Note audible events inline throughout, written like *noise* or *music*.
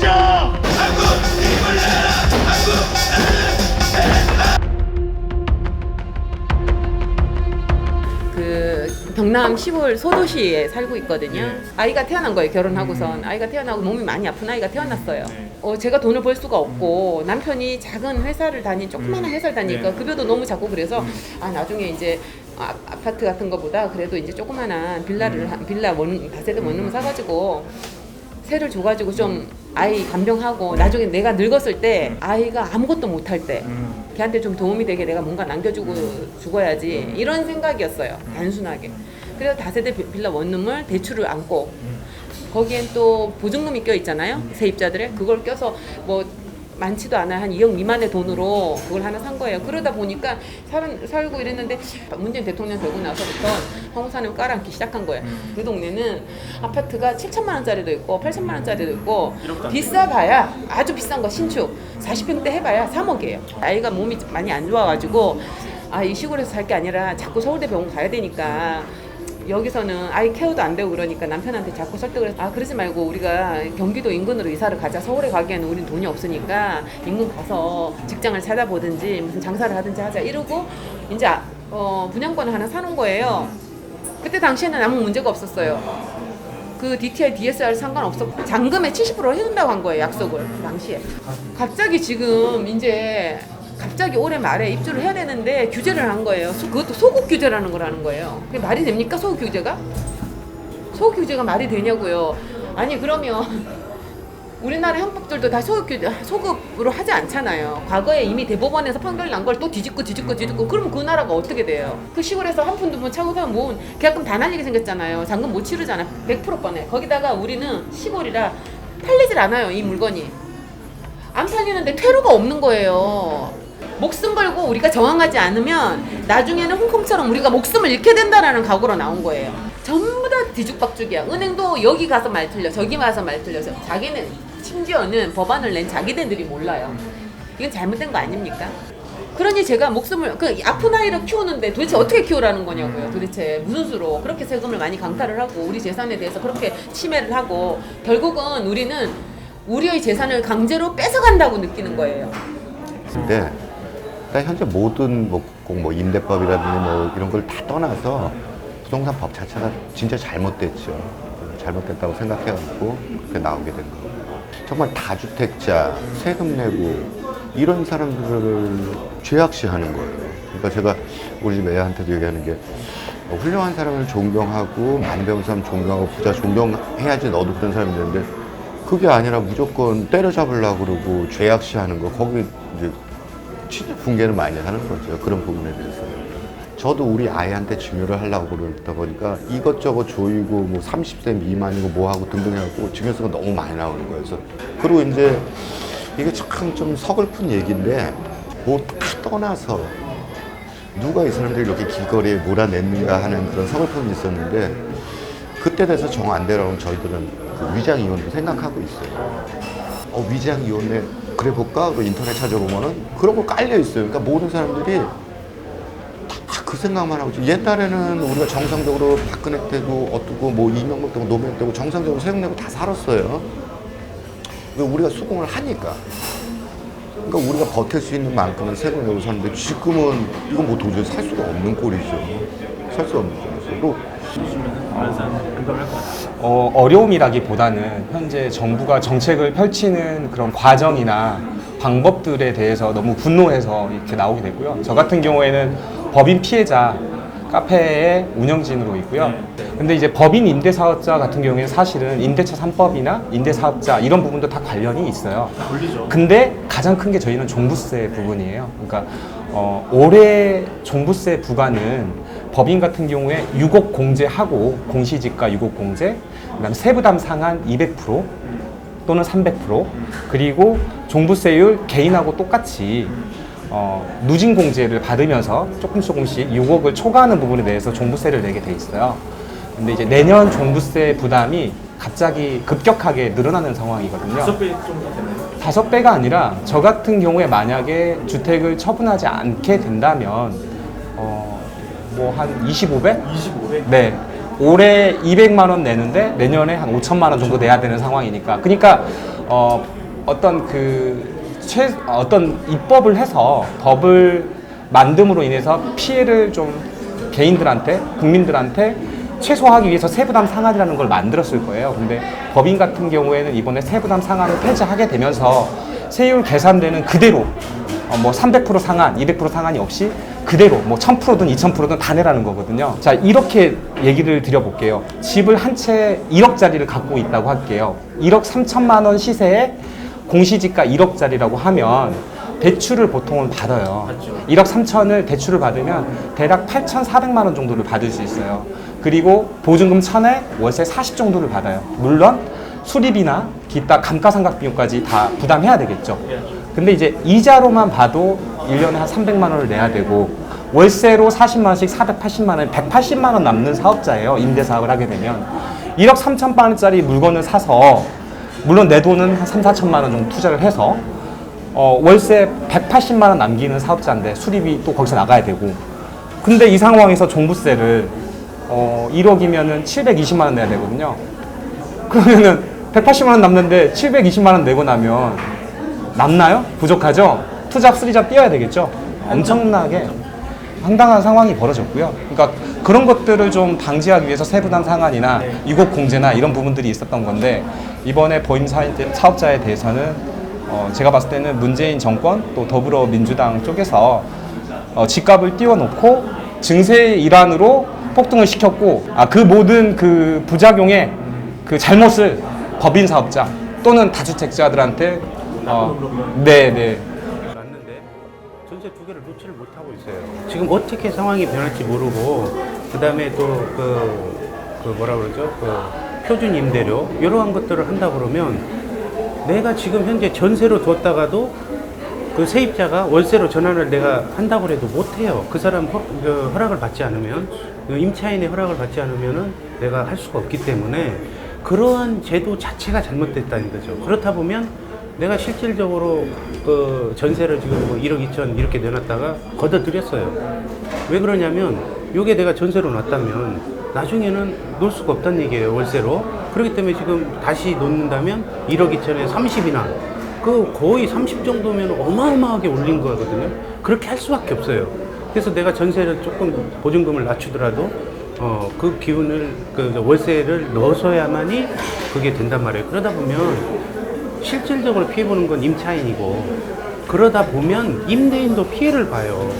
개빡치시죠? 그 경남 시골 소도시에 살고 있거든요. 네. 아이가 태어난 거예요. 음. 결혼하고선 아이가 태어나고 몸이 많이 아픈 아이가 태어났어요. 네. 어, 제가 돈을 벌 수가 음. 없고 남편이 작은 회사를 다닌 조그마한 회사를 다니니까 네. 급여도 너무 작고 그래서 아 나중에 이제 아, 아파트 같은 거보다 그래도 이제 조그마한 빌라를 음. 한- 빌라 원 다세대 원룸을 사가지고 세를 줘가지고 좀 아이 간병하고 나중에 내가 늙었을 때 아이가 아무것도 못할 때 음. 걔한테 좀 도움이 되게 내가 뭔가 남겨주고 죽어야지 이런 생각이었어요 단순하게. 그래서 다세대 비- 빌라 원룸을 대출을 안고 거기엔 또 보증금이 껴 있잖아요 세입자들의. 그걸 껴서 뭐 많지도 않아 한 2억 미만의 돈으로 그걸 하나 산 거예요 그러다 보니까 살, 살고 이랬는데 문재인 대통령 되고 나서부터 황우산을 깔아앉기 시작한 거예요 그 동네는 아파트가 7천만 원짜리도 있고 8천만 원짜리도 있고. 비싸봐야 아주 비싼 거 신축 40평대 해봐야 3억이에요. 아이가 몸이 많이 안 좋아가지고 아 이 시골에서 살 게 아니라 자꾸 서울대 병원 가야 되니까 여기서는 아이 케어도 안 되고 그러니까 남편한테 자꾸 설득을 해서 아 그러지 말고 우리가 경기도 인근으로 이사를 가자. 서울에 가기에는 우린 돈이 없으니까 인근 가서 직장을 찾아보든지 무슨 장사를 하든지 하자. 이러고 이제 아- 어, 분양권을 하나 사놓은 거예요. 그때 당시에는 아무 문제가 없었어요. 그 DTI, DSR 상관없었고 잔금에 70% 해준다고 한 거예요 약속을. 그 당시에. 갑자기 지금 이제 갑자기 올해 말에 입주를 해야 되는데 규제를 한 거예요 소- 그것도 소급 규제라는 걸 하는 거예요 그게 말이 됩니까 소급 규제가? 소급 규제가 말이 되냐고요 아니 그러면 *laughs* 우리나라 형법들도 다 소급 규제, 소급으로 하지 않잖아요. 과거에 이미 대법원에서 판결 난 걸 또 뒤집고 뒤집고 뒤집고 그러면 그 나라가 어떻게 돼요? 그 시골에서 한 푼 두 푼 차고 사면 뭐 계약금 다 날리게 생겼잖아요. 잔금 못 치르잖아. 100% 뻔해. 거기다가 우리는 시골이라 팔리질 않아요. 이 물건이. 안 팔리는데 퇴로가 없는 거예요. 목숨 걸고 우리가 저항하지 않으면 나중에는 홍콩처럼 우리가 목숨을 잃게 된다라는 각오로 나온 거예요. 전부 다 뒤죽박죽이야. 은행도 여기 가서 말 틀려, 저기 가서 말 틀려서 자기는 심지어는 법안을 낸 자기네들이 몰라요. 이건 잘못된 거 아닙니까? 그러니 제가 목숨을 그 아픈 아이를 키우는데 도대체 어떻게 키우라는 거냐고요. 도대체 무슨 수로 그렇게 세금을 많이 강탈을 하고 우리 재산에 대해서 그렇게 침해를 하고 결국은 우리는 우리의 재산을 강제로 뺏어간다고 느끼는 거예요. 근데 일단 현재 모든 뭐 꼭뭐 임대법이라든지 뭐 이런 걸 다 떠나서 부동산 법 자체가 진짜 잘못됐죠. 잘못됐다고 생각해가지고 그렇게 나오게 된 거고. 정말 다주택자 세금 내고 이런 사람들을 죄악시하는 거예요. 그러니까 제가 우리 집 애한테도 얘기하는 게 어, 훌륭한 사람을 존경하고 배운 사람 존경하고 부자 존경해야지 너도 그런 사람이 되는데 그게 아니라 무조건 때려잡으려고 그러고 죄악시하는 거 거기 이제 붕괴를 많이 하는 거죠. 그런 부분에 대해서. 저도 우리 아이한테 증여를 하려고 그러다 보니까 이것저것 조이고 뭐 30세 미만이고 뭐하고 등등 해갖고 증여세가 너무 많이 나오는 거예요. 그래서 그리고 이제 이게 참 좀 서글픈 얘기인데 뭐다 떠나서 누가 이 사람들이 이렇게 길거리에 몰아냈는가 하는 그런 서글픔이 있었는데 그때 돼서 정 안 되라고 저희들은 그 위장 이혼도 생각하고 있어요. 어, 위장 이혼에 그래 볼까? 그 인터넷 찾아보면은 그런 거 깔려 있어요. 그러니까 모든 사람들이 다 그 생각만 하고 있죠. 옛날에는 우리가 정상적으로 박근혜 때도 어떻고 뭐 이명박 때고 노무현 때고 정상적으로 세금 내고 다 살았어요. 그 우리가 수긍을 하니까. 그러니까 우리가 버틸 수 있는 만큼은 세금 내고 사는데 지금은 이건 뭐 도저히 살 수가 없는 꼴이죠. 살 수 없는 꼴이죠. 어, 어려움이라기보다는 현재 정부가 정책을 펼치는 그런 과정이나 방법들에 대해서 너무 분노해서 이렇게 나오게 됐고요. 저 같은 경우에는 법인 피해자 카페의 운영진으로 있고요. 근데 이제 법인 임대사업자 같은 경우에는 사실은 임대차 3법이나 임대사업자 이런 부분도 다 관련이 있어요. 근데 가장 큰 게 저희는 종부세 부분이에요. 그러니까 어, 올해 종부세 부과는 법인 같은 경우에 6억 공제하고 공시지가 6억 공제, 그다음 세부담 상한 200% 또는 300% 그리고 종부세율 개인하고 똑같이 어, 누진 공제를 받으면서 조금씩 조금씩 6억을 초과하는 부분에 대해서 종부세를 내게 돼 있어요. 근데 이제 내년 종부세 부담이 갑자기 급격하게 늘어나는 상황이거든요. 다섯 배 정도 되나요? 다섯 배가 아니라 저 같은 경우에 만약에 주택을 처분하지 않게 된다면 어, 뭐 한 25배? 25배? 네. 올해 200만 원 내는데 내년에 한 5천만 원 정도 내야 되는 상황이니까. 그러니까 어, 어떤 그 최, 어떤 입법을 해서 법을 만듦으로 인해서 피해를 좀 개인들한테 국민들한테 최소화하기 위해서 세부담 상한이라는 걸 만들었을 거예요. 근데 법인 같은 경우에는 이번에 세부담 상한을 폐지하게 되면서 세율 계산되는 그대로 어, 뭐300% 상한, 200% 상한이 없이 그대로 뭐 1000%든 2000%든 다 내라는 거거든요. 자, 이렇게 얘기를 드려볼게요. 집을 한 채 1억짜리를 갖고 있다고 할게요. 1억 3천만 원 시세에 공시지가 1억짜리라고 하면 대출을 보통은 받아요. 1억 3천을 대출을 받으면 대략 8,400만 원 정도를 받을 수 있어요. 그리고 보증금 1,000에 월세 40 정도를 받아요. 물론 수리비나 기타 감가상각 비용까지 다 부담해야 되겠죠. 근데 이제 이자로만 봐도 1년에 한 300만 원을 내야 되고 월세로 40만 원씩 480만 원, 180만 원 남는 사업자예요. 임대 사업을 하게 되면 1억 3천만 원짜리 물건을 사서 물론 내 돈은 한 3, 4천만 원 정도 투자를 해서 어, 월세 180만 원 남기는 사업자인데 수리비 또 거기서 나가야 되고 근데 이 상황에서 종부세를 어, 1억이면은 720만 원 내야 되거든요. 그러면은 180만 원 남는데 720만 원 내고 나면 남나요? 부족하죠? 투잡, 쓰리잡 뛰어야 되겠죠? 엄청나게 황당한 상황이 벌어졌고요. 그러니까 그런 것들을 좀 방지하기 위해서 세부담 상한이나 유곡 공제나 이런 부분들이 있었던 건데 이번에 보임 사업자에 대해서는 어, 제가 봤을 때는 문재인 정권 또 더불어민주당 쪽에서 어, 집값을 띄워놓고 증세 일환으로 폭등을 시켰고 아, 그 모든 그 부작용의 그 잘못을 법인 사업자 또는 다주택자들한테 어, 네, 네. 개를 놓지를 못하고 있어요. 지금 어떻게 상황이 변할지 모르고 그다음에 또그 그 뭐라 그러죠? 그 표준 임대료 이러한 것들을 한다 그러면 내가 지금 현재 전세로 뒀다가도 그 세입자가 월세로 전환을 내가 한다고 해도 못해요. 그 사람 허, 그 허락을 받지 않으면 그 임차인의 허락을 받지 않으면은 내가 할 수가 없기 때문에 그러한 제도 자체가 잘못됐다는 거죠. 그렇다 보면 내가 실질적으로 그 전세를 지금 뭐 1억 2천 이렇게 내놨다가 걷어들였어요. 왜 그러냐면 요게 내가 전세로 놨다면 나중에는 놓을 수가 없다는 얘기예요 월세로. 그렇기 때문에 지금 다시 놓는다면 1억 2천에 30이나 그 거의 30 정도면 어마어마하게 올린 거거든요. 그렇게 할 수밖에 없어요. 그래서 내가 전세를 조금 보증금을 낮추더라도 어, 그 기운을 그 월세를 넣어서야만이 그게 된단 말이에요. 그러다 보면 실질적으로 피해 보는 건 임차인이고 그러다 보면 임대인도 피해를 봐요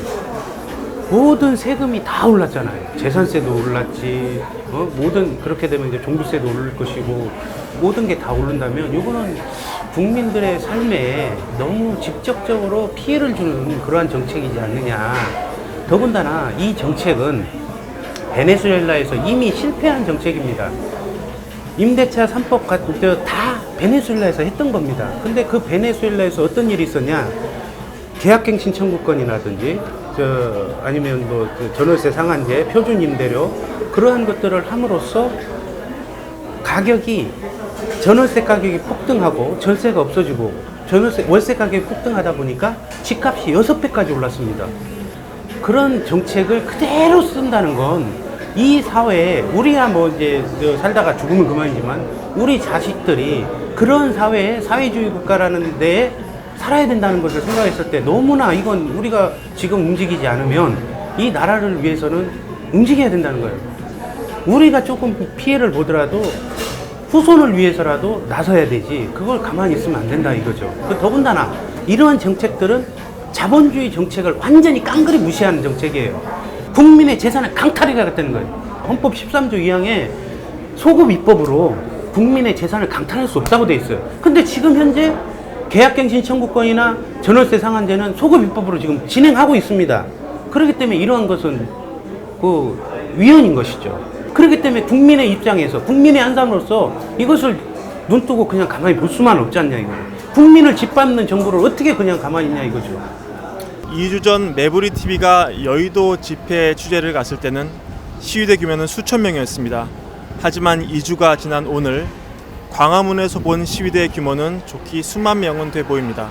모든 세금이 다 올랐잖아요. 재산세도 올랐지, 어? 모든 그렇게 되면 이제 종부세도 오를 것이고 모든 게 다 오른다면 이거는 국민들의 삶에 너무 직접적으로 피해를 주는 그러한 정책이지 않느냐. 더군다나 이 정책은 베네수엘라에서 이미 실패한 정책입니다. 임대차 3법 같은 때다 베네수엘라에서 했던 겁니다. 근데 그 베네수엘라에서 어떤 일이 있었냐? 계약갱 신 청구권이라든지 저 아니면 뭐그 전월세 상한제, 표준 임대료 그러한 것들을 함으로써 가격이 전월세 가격이 폭등하고 전세가 없어지고 전월세 월세 가격이 폭등하다 보니까 집값이 여섯 배까지 올랐습니다. 그런 정책을 그대로 쓴다는 건 이 사회에 우리야 뭐 이제 저 살다가 죽으면 그만이지만 우리 자식들이 그런 사회에 사회주의 국가라는 데에 살아야 된다는 것을 생각했을 때 너무나 이건 우리가 지금 움직이지 않으면 이 나라를 위해서는 움직여야 된다는 거예요. 우리가 조금 피해를 보더라도 후손을 위해서라도 나서야 되지 그걸 가만히 있으면 안 된다 이거죠. 그 더군다나 이러한 정책들은 자본주의 정책을 완전히 깡그리 무시하는 정책이에요. 국민의 재산을 강탈해가겠다는 거예요. 헌법 13조 2항에 소급 입법으로 국민의 재산을 강탈할 수 없다고 돼 있어요. 근데 지금 현재 계약갱신 청구권이나 전월세 상한제는 소급 입법으로 지금 진행하고 있습니다. 그렇기 때문에 이러한 것은 그 위헌인 것이죠. 그렇기 때문에 국민의 입장에서 국민의 한 사람으로서 이것을 눈 뜨고 그냥 가만히 볼 수만 없지 않냐 이거죠. 국민을 짓밟는 정부를 어떻게 그냥 가만히 있냐 이거죠. 2주 전 매부리 TV가 여의도 집회 취재를 갔을 때는 시위대 규모는 수천 명이었습니다. 하지만 2주가 지난 오늘 광화문에서 본 시위대 규모는 좋기 수만 명은 돼 보입니다.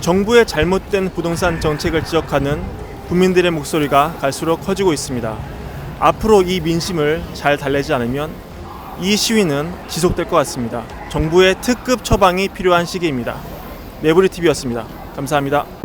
정부의 잘못된 부동산 정책을 지적하는 국민들의 목소리가 갈수록 커지고 있습니다. 앞으로 이 민심을 잘 달래지 않으면 이 시위는 지속될 것 같습니다. 정부의 특급 처방이 필요한 시기입니다. 매부리 TV였습니다. 감사합니다.